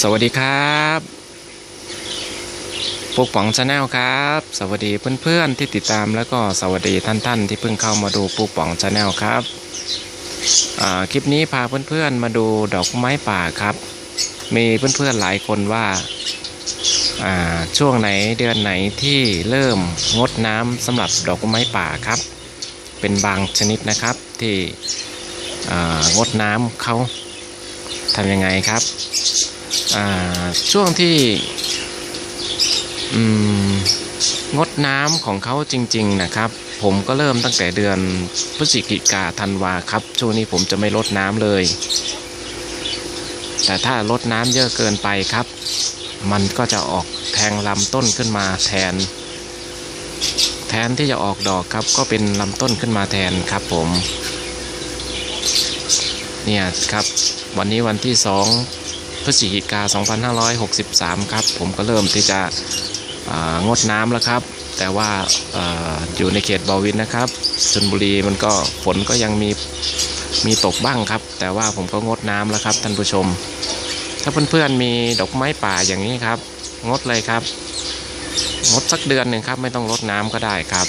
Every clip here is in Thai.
สวัสดีครับปุกป๋องชาแนลครับ สวัสดีเพื่อนๆที่ติดตามแล้วก็สวัสดีท่านๆ ที่เพิ่งเข้ามาดูปุกป๋องชาแนลครับคลิปนี้พาเพื่อนๆมาดูดอกไม้ป่าครับ มีเพื่อนๆหลายคนว่าช่วงไหนเดือนไหนที่เริ่มงดน้ำสำหรับดอกไม้ป่าครับ เป็นบางชนิดนะครับที่งดน้ำเขาทำยังไงครับ ช่วงที่งดน้ำของเขาจริง ๆ นะครับ ผมก็เริ่มตั้งแต่เดือนพฤศจิกาธันวาครับ ช่วงนี้ผมจะไม่ลดน้ำเลย แต่ถ้าลดน้ำเยอะเกินไปครับ มันก็จะออกแทงลำต้นขึ้นมาแทน แทนที่จะออกดอกครับ ก็เป็นลำต้นขึ้นมาแทนครับผม เนี่ยครับ วันนี้วันที่2 พฤศจิกา 2563 ครับ ผมก็เริ่มที่จะงดน้ำแล้วครับ แต่ว่าออยู่ในเขตบาวินนะครับชนบุรีมันก็ฝนก็ยังมีมีตกบ้างครับ แต่ว่าผมก็งดน้ำแล้วครับท่านผู้ชม ถ้าเพื่อนๆมีดอกไม้ป่าอย่างนี้ครับ งดเลยครับ งดสักเดือนหนึ่งครับไม่ต้องรดน้ำก็ได้ครับ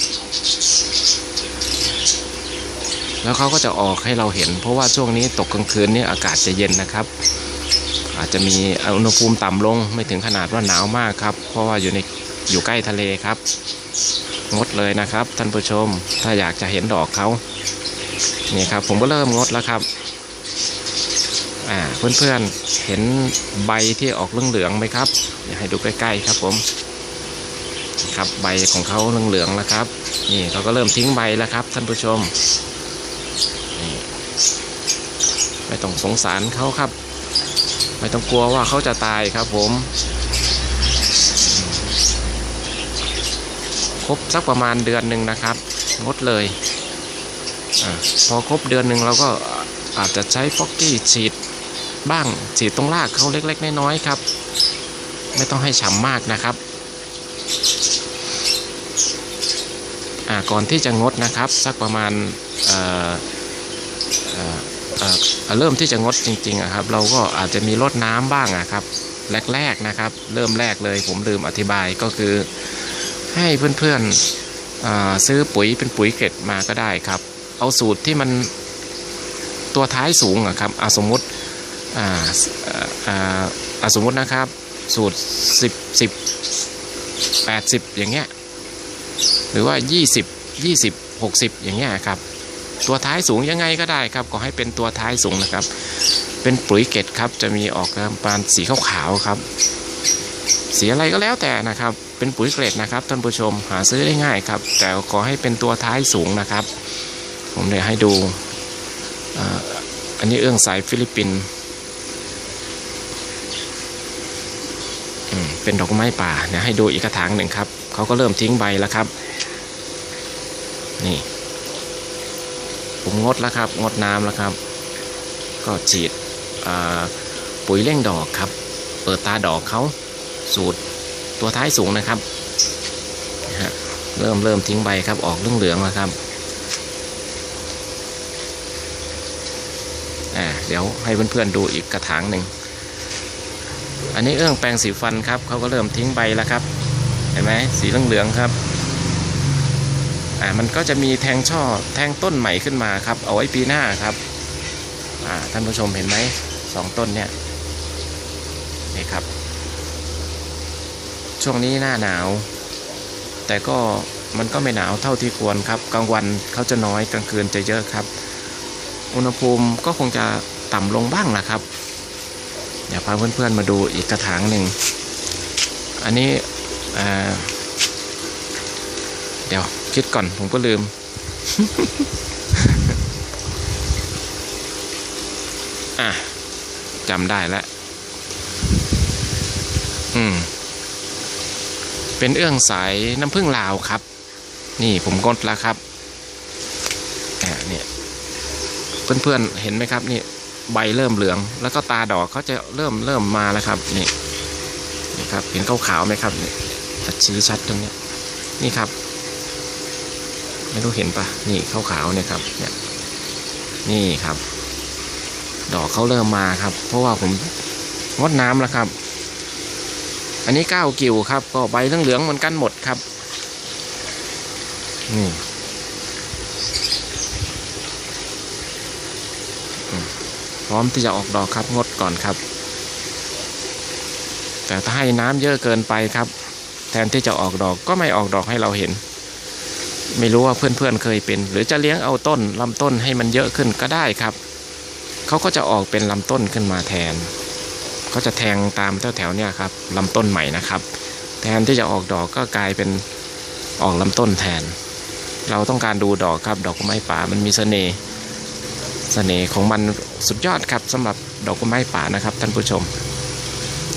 แล้วเขาก็จะออกให้เราเห็น เพราะว่าช่วงนี้ตกกลางคืนนี่อากาศจะเย็นนะครับ อาจจะมีอุณหภูมิต่ำลงไม่ถึงขนาดว่าหนาวมากครับ เพราะว่าอยู่ในอยู่ใกล้ทะเลครับ งดเลยนะครับ ท่านผู้ชมถ้าอยากจะเห็นดอกเขานี่ครับ ผมก็เริ่มงดแล้วครับอ่าเพื่อนๆเห็นใบที่ออกเหลืองๆไหมครับอยากให้ดูใกล้ๆครับผมครับใบของเขาเหลืองๆแล้วครับ นี่เขาก็เริ่มทิ้งใบแล้วครับ ท่านผู้ชมไม่ต้องสงสารเขาครับ ไม่ต้องกลัวว่าเขาจะตายครับผม ครบสักประมาณเดือนหนึ่งนะครับ งดเลยอพอครบเดือนหนึ่งเราก็อาจจะใช้ฟอกกี้ฉีดบ้างฉีดตรงรากเขาเล็ก ๆ น้อยๆครับ ไม่ต้องให้ฉ่ำมากนะครับก่อนที่จะงดนะครับ สักประมาณ เริ่มที่จะงดจริงๆครับ เราก็อาจจะมีรดน้ำบ้างครับ แรกๆนะครับ เริ่มแรกเลยผมลืมอธิบายก็คือ ให้เพื่อนๆซื้อปุ๋ยเป็นปุ๋ยเกล็ดมาก็ได้ครับ เอาสูตรที่มันตัวท้ายสูงครับอาสมมติสมมตินะครับ สูตร 10 10 80 อย่างเงี้ยหรือว่า 20 20 60 อย่างเงี้ยครับ ตัวท้ายสูงยังไงก็ได้ครับ ก็ให้เป็นตัวท้ายสูงนะครับ เป็นปุ๋ยเกล็ดครับจะมีออกประมาณสีขาวๆครับสีอะไรก็แล้วแต่นะครับ เป็นปุ๋ยเกล็ดนะครับท่านผู้ชมหาซื้อได้ง่ายครับ แต่ขอให้เป็นตัวท้ายสูงนะครับ ผมเดี๋ยวให้ดูอันนี้เอื้องสายฟิลิปปินส์เป็นดอกไม้ป่าเนี่ยให้ดูอีกกระถางหนึ่งครับเขาก็เริ่มทิ้งใบแล้วครับ นี่ ผมงดแล้วครับ งดน้ำแล้วครับ ก็ฉีดปุ๋ยเร่งดอกครับ เปิดตาดอกเขาสูตรตัวท้ายสูงนะครับเริ่มเริ่มทิ้งใบครับออกเหลืองๆแล้วครับอ่าเดี๋ยวให้เพื่อนๆดูอีกกระถางหนึ่ง อันนี้เอื้องแปรงสีฟันครับเขาก็เริ่มทิ้งใบแล้วครับ เห็นไหมสีเหลืองๆครับ อ่ามันก็จะมีแทงช่อแทงต้นใหม่ขึ้นมาครับ เอาไว้ปีหน้าครับอ่าท่านผู้ชมเห็นไหมสองต้นเนี่ยนี่ครับ ช่วงนี้หน้าหนาว แต่ก็มันก็ไม่หนาวเท่าที่ควรครับ กลางวันเขาจะน้อยกลางคืนจะเยอะครับ อุณหภูมิก็คงจะต่ำลงบ้างแหละครับเดี๋ยวพาเพื่อนๆมาดูอีกกระถางหนึ่ง อันนี้เดี๋ยว คิดก่อนผมก็ลืม อะจำได้แล้ว อืม เป็นเอื้องสายน้ำผึ้งลาวครับ นี่ผมกดแล้วครับอ่าเนี่ยเพื่อนๆเห็นไหมครับ นี่ใบเริ่มเหลือง แล้วก็ตาดอกเขาจะเริ่มเริ่มมาแล้วครับ นี่นี่ครับ เห็นขาวๆไหมครับนี่ชี้ชัดตรงเนี้ยนี่ครับ ไม่รู้เห็นปะนี่ขาวๆเนี่ยครับเนี่ยนี่ครับ ดอกเขาเริ่มมาครับ เพราะว่าผมงดน้ำแล้วครับ อันนี้เก้ากิ่วครับ ก็ใบเหลืองๆเหมือนกันหมดครับนี่พร้อมที่จะออกดอกครับงดก่อนครับ แต่ถ้าให้น้ำเยอะเกินไปครับ แทนที่จะออกดอกก็ไม่ออกดอกให้เราเห็น ไม่รู้ว่าเพื่อนๆเคยเป็น หรือจะเลี้ยงเอาต้นลำต้นให้มันเยอะขึ้นก็ได้ครับ เขาก็จะออกเป็นลำต้นขึ้นมาแทน เขาจะแทงตามแถวๆเนี่ยครับลำต้นใหม่นะครับ แทนที่จะออกดอกก็กลายเป็นออกลำต้นแทน เราต้องการดูดอกครับ ดอกไม้ป่ามันมีเสน่ห์เสน่ห์ของมันสุดยอดครับสำหรับดอกไม้ป่านะครับท่านผู้ชม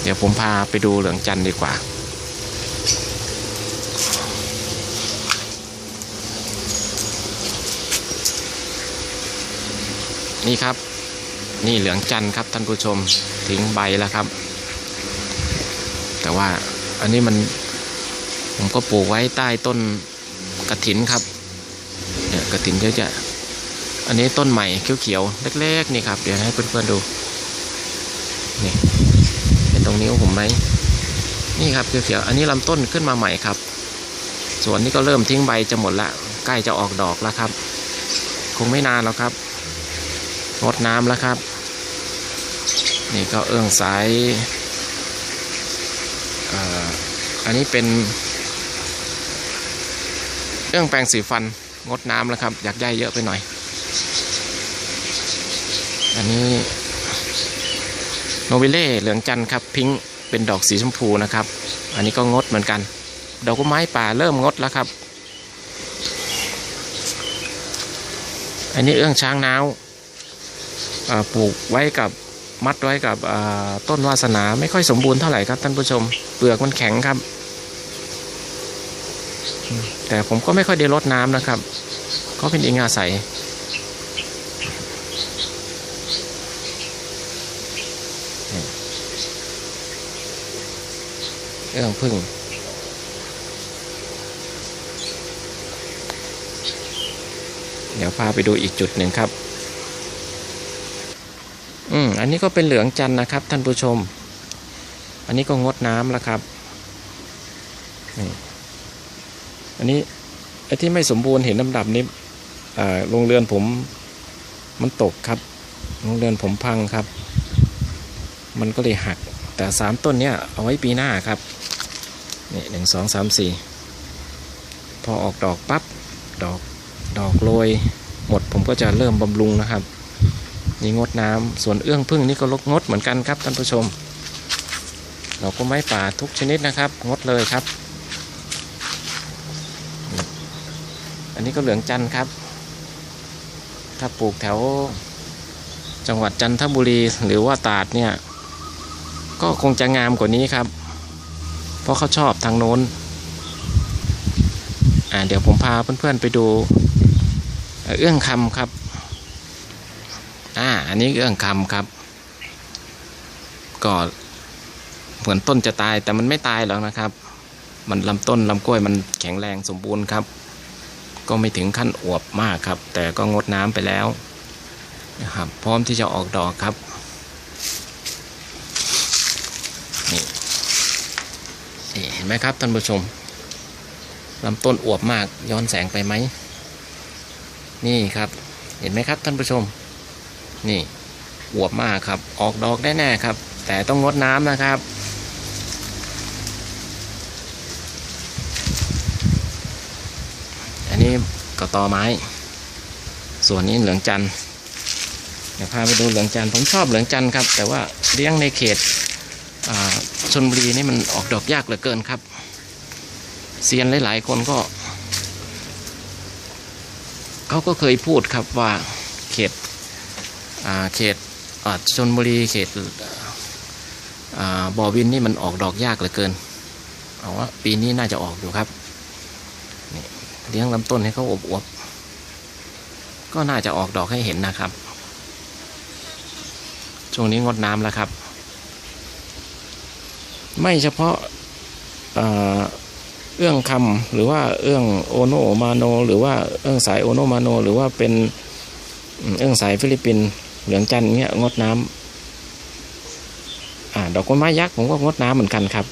เดี๋ยวผมพาไปดูเหลืองจันทร์ดีกว่า นี่ครับ นี่เหลืองจันทร์ครับท่านผู้ชมทิ้งใบแล้วครับ แต่ว่าอันนี้มันผมก็ปลูกไว้ใต้ต้นกระถินครับเนี่ยกระถินเยอะจะอันนี้ต้นใหม่เขียวๆเล็กๆนี่ครับ เดี๋ยวให้เพื่อนๆดูนี่เห็นตรงนิ้วผมไหมนี่ครับเขียวๆอันนี้ลำต้นขึ้นมาใหม่ครับส่วนนี้ก็เริ่มทิ้งใบจะหมดละใกล้จะออกดอกแล้วครับ คงไม่นานแล้วครับ งดน้ำแล้วครับ นี่ก็เอื้องสายอันนี้เป็นเรื่องแปรงสีฟันงดน้ำแล้วครับ อยากได้เยอะไปหน่อย อันนี้โนเวเล่เหลืองจันทร์ครับ พิงค์เป็นดอกสีชมพูนะครับ อันนี้ก็งดเหมือนกัน ดอกไม้ป่าเริ่มงดแล้วครับ อันนี้เอื้องช้างน้าวอ่า ปลูกไว้กับมัดไว้กับต้นวาสนาไม่ค่อยสมบูรณ์เท่าไหร่ครับท่านผู้ชม เปลือกมันแข็งครับ แต่ผมก็ไม่ค่อยได้รดน้ำนะครับเขาเป็นอิงอาศัยเรื่องพึ่งเดี๋ยวพาไปดูอีกจุดหนึ่งครับ อืมอันนี้ก็เป็นเหลืองจันนะครับ ท่านผู้ชม อันนี้ก็งดน้ำแล้วครับนี่อันนี้ไอ้ที่ไม่สมบูรณ์เห็นลำดำๆนี้โรงเรือนผมมันตกครับโรงเรือนผมพังครับ มันก็เลยหัก แต่สามต้นเนี้ยเอาไว้ปีหน้าครับนี่หนึ่งสองสามสี่พอออกดอกปั๊บดอกดอกโรยหมดผมก็จะเริ่มบำรุงนะครับ นี่งดน้ำส่วนเอื้องพึ่งนี่ก็ลดงดเหมือนกันครับท่านผู้ชมดอกก็ไม้ป่าทุกชนิดนะครับ งดเลยครับ อันนี้ก็เหลืองจันทร์ครับ ถ้าปลูกแถวจังหวัดจันทบุรีหรือว่าตราดเนี่ยก็คงจะงามกว่านี้ครับ เพราะเขาชอบทางโน้นอ่าเดี๋ยวผมพาเพื่อนๆไปดู เอื้องคำครับ อ่า อันนี้เอื้องคำครับ ก็เหมือนต้นจะตายแต่มันไม่ตายหรอกนะครับ มันลำต้นลำกล้วยมันแข็งแรงสมบูรณ์ครับ ก็ไม่ถึงขั้นอวบมากครับ แต่ก็งดน้ำไปแล้วนะครับ พร้อมที่จะออกดอกครับนี่นี่เห็นไหมครับท่านผู้ชมลำต้นอวบมากย้อนแสงไปไหม นี่ครับ เห็นไหมครับท่านผู้ชม นี่อวบมากครับ ออกดอกแน่ครับ แต่ต้องงดน้ำนะครับ อันนี้ก็ตอไม้ ส่วนนี้เหลืองจันเดี๋ยวพาไปดูเหลืองจันผมชอบเหลืองจันครับ แต่ว่าเลี้ยงในเขตชนบุรีนี่มันออกดอกยากเหลือเกินครับเซียนหลาย ๆ คนก็ เขาก็เคยพูดครับว่าเขต เขตชนบุรีเขตบ่อวินนี่มันออกดอกยากเหลือเกิน เอาว่าปีนี้น่าจะออกอยู่ครับนี่เลี้ยงลำต้นให้เขาอบอวบๆก็น่าจะออกดอกให้เห็นนะครับ ช่วงนี้งดน้ำแล้วครับ ไม่เฉพาะเอื้องคำหรือว่าเอื้องโอโนมาโน หรือว่าเอื้องสายโอโนมาโน หรือว่าเป็นเอื้องสายฟิลิปปินส์ เหลืองจันเงี้ยงดน้ำอ่า ดอกกล้วยไม้ยักษ์ผมก็งดน้ำเหมือนกันครับ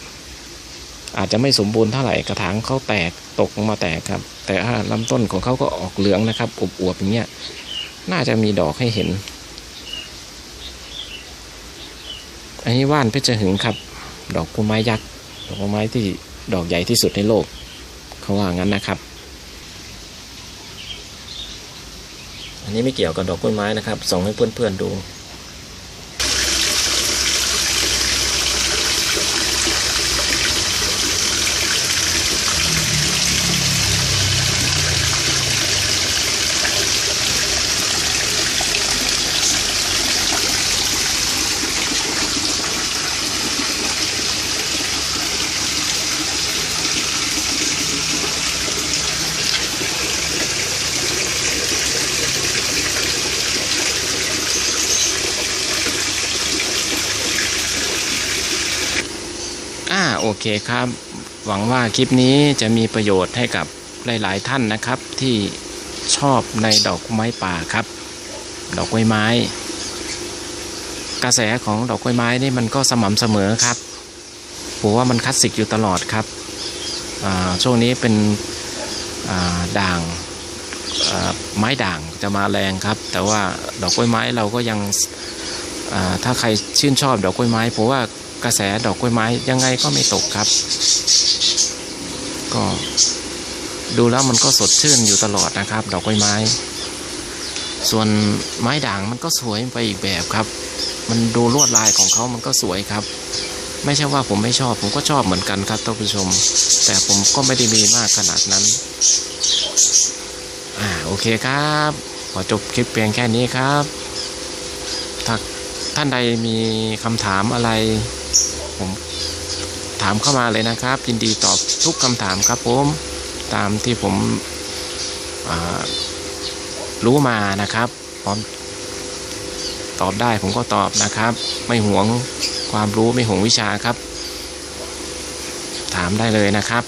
อาจจะไม่สมบูรณ์เท่าไหร่กระถางเขาแตกตกลงมาแตกครับ แต่ถ้าลำต้นของเขาก็ออกเหลืองนะครับอวบๆอย่างเงี้ยน่าจะมีดอกให้เห็น อันนี้ว่านเพชรหึงครับ ดอกกล้วยไม้ยักษ์ดอกกล้วยไม้ที่ดอกใหญ่ที่สุดในโลกเขาว่างั้นนะครับ อันนี้ไม่เกี่ยวกับดอกกล้วยไม้นะครับส่งให้เพื่อนๆดู เคครับ หวังว่าคลิปนี้จะมีประโยชน์ให้กับหลาย ๆ ท่านนะครับ ที่ชอบในดอกไม้ป่าครับ ดอกกล้วยไม้ กระแสของดอกกล้วยไม้นี่มันก็สม่ำเสมอครับผมว่ามันคลาสสิกอยู่ตลอดครับช่วงนี้เป็นด่างไม้ด่างจะมาแรงครับ แต่ว่าดอกกล้วยไม้เราก็ยังถ้าใครชื่นชอบดอกกล้วยไม้ผมว่า กระแสดอกกล้วยไม้ยังไงก็ไม่ตกครับ ก็ดูแล้วมันก็สดชื่นอยู่ตลอดนะครับ ดอกกล้วยไม้ ส่วนไม้ด่างมันก็สวยไปอีกแบบครับ มันดูลวดลายของเขามันก็สวยครับ ไม่ใช่ว่าผมไม่ชอบ ผมก็ชอบเหมือนกันครับท่านผู้ชม แต่ผมก็ไม่ได้มีมากขนาดนั้น อ่าโอเคครับขอจบคลิปเพียงแค่นี้ครับ ถ้าท่านใดมีคำถามอะไร ผมถามเข้ามาเลยนะครับ ยินดีตอบทุกคำถามครับผมตามที่ผมรู้มานะครับพร้อมตอบได้ผมก็ตอบนะครับ ไม่หวงความรู้ไม่หวงวิชาครับ ถามได้เลยนะครับ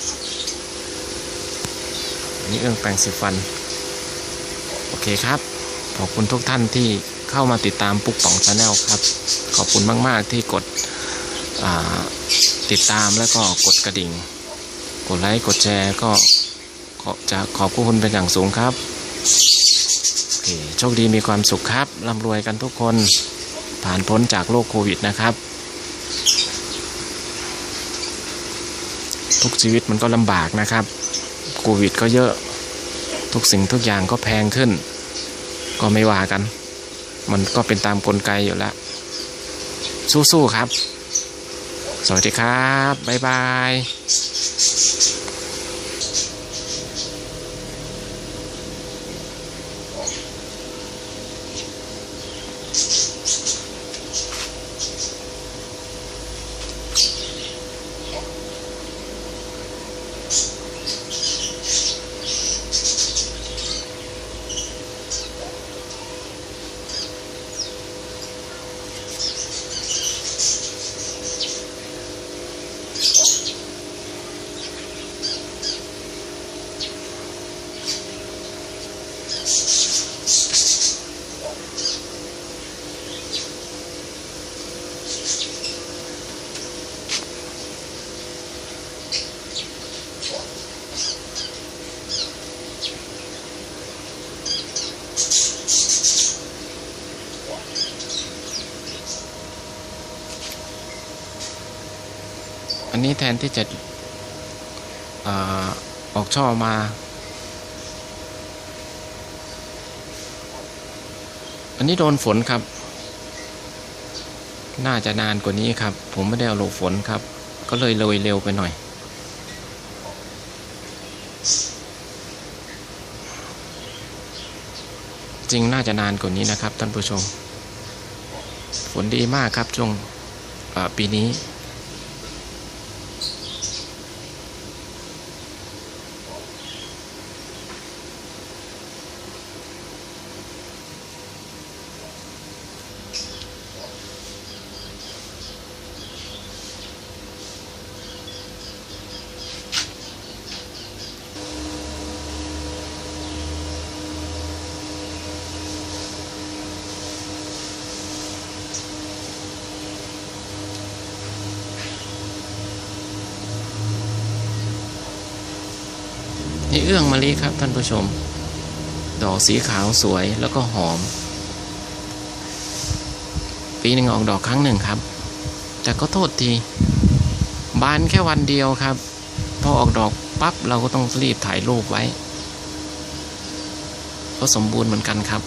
อันนี้เรื่องแปรงสีฟัน โอเคครับ ขอบคุณทุกท่านที่เข้ามาติดตามปุ๊กป่องชาแนลครับ ขอบคุณมาก ๆ ที่กด ติดตามแล้วก็กดกระดิ่ง กดไลค์กดแชร์ก็ขอจะขอบคุณเป็นอย่างสูงครับโอเคโชคดีมีความสุขครับร่ำรวยกันทุกคนผ่านพ้นจากโรคโควิดนะครับ ทุกชีวิตมันก็ลำบากนะครับโควิดก็เยอะทุกสิ่งทุกอย่างก็แพงขึ้น ก็ไม่ว่ากัน มันก็เป็นตามกลไกอยู่แล้ว สู้ๆครับ สวัสดีครับ บ๊ายบาย ที่จะออกช่อมา อันนี้โดนฝนครับ น่าจะนานกว่านี้ครับ ผมไม่ได้เอาหลบฝนครับ ก็เลยเลยเร็วไปหน่อย จริงน่าจะนานกว่านี้นะครับท่านผู้ชม ฝนดีมากครับช่วงปีนี้ นี่เอื้องมะลิครับท่านผู้ชม ดอกสีขาวสวยแล้วก็หอม ปีหนึ่งออกดอกครั้งหนึ่งครับ แต่ก็โทษทีบานแค่วันเดียวครับ พอออกดอกปั๊บเราก็ต้องรีบถ่ายรูปไว้ ก็สมบูรณ์เหมือนกันครับ